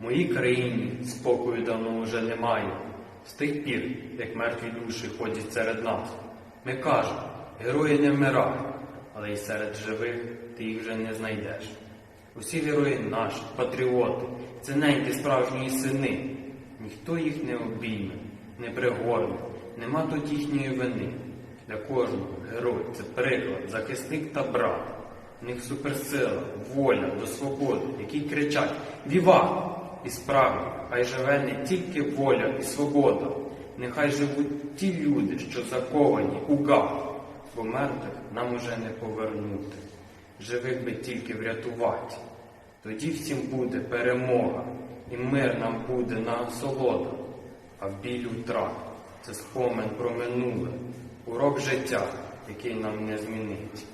Моїй країні спокою давно вже немає. З тих пір, як мертві душі ходять серед нас. Ми кажемо, герої не вмирають, але й серед живих ти їх вже не знайдеш. Усі герої наші, патріоти, ціненькі справжні сини. Ніхто їх не обійме, не пригорне, нема тут їхньої вини. Для кожного герой це приклад, захисник та брат. В них суперсила, воля до свободи, які кричать Віва! І справді, хай живе не тільки воля і свобода, нехай живуть ті люди, що заковані у гав, бо мертвих нам уже не повернути. Живих би тільки врятувати. Тоді всім буде перемога, і мир нам буде на насолода, а в білю втрат це спомин про минуле, урок життя, який нам не змінить.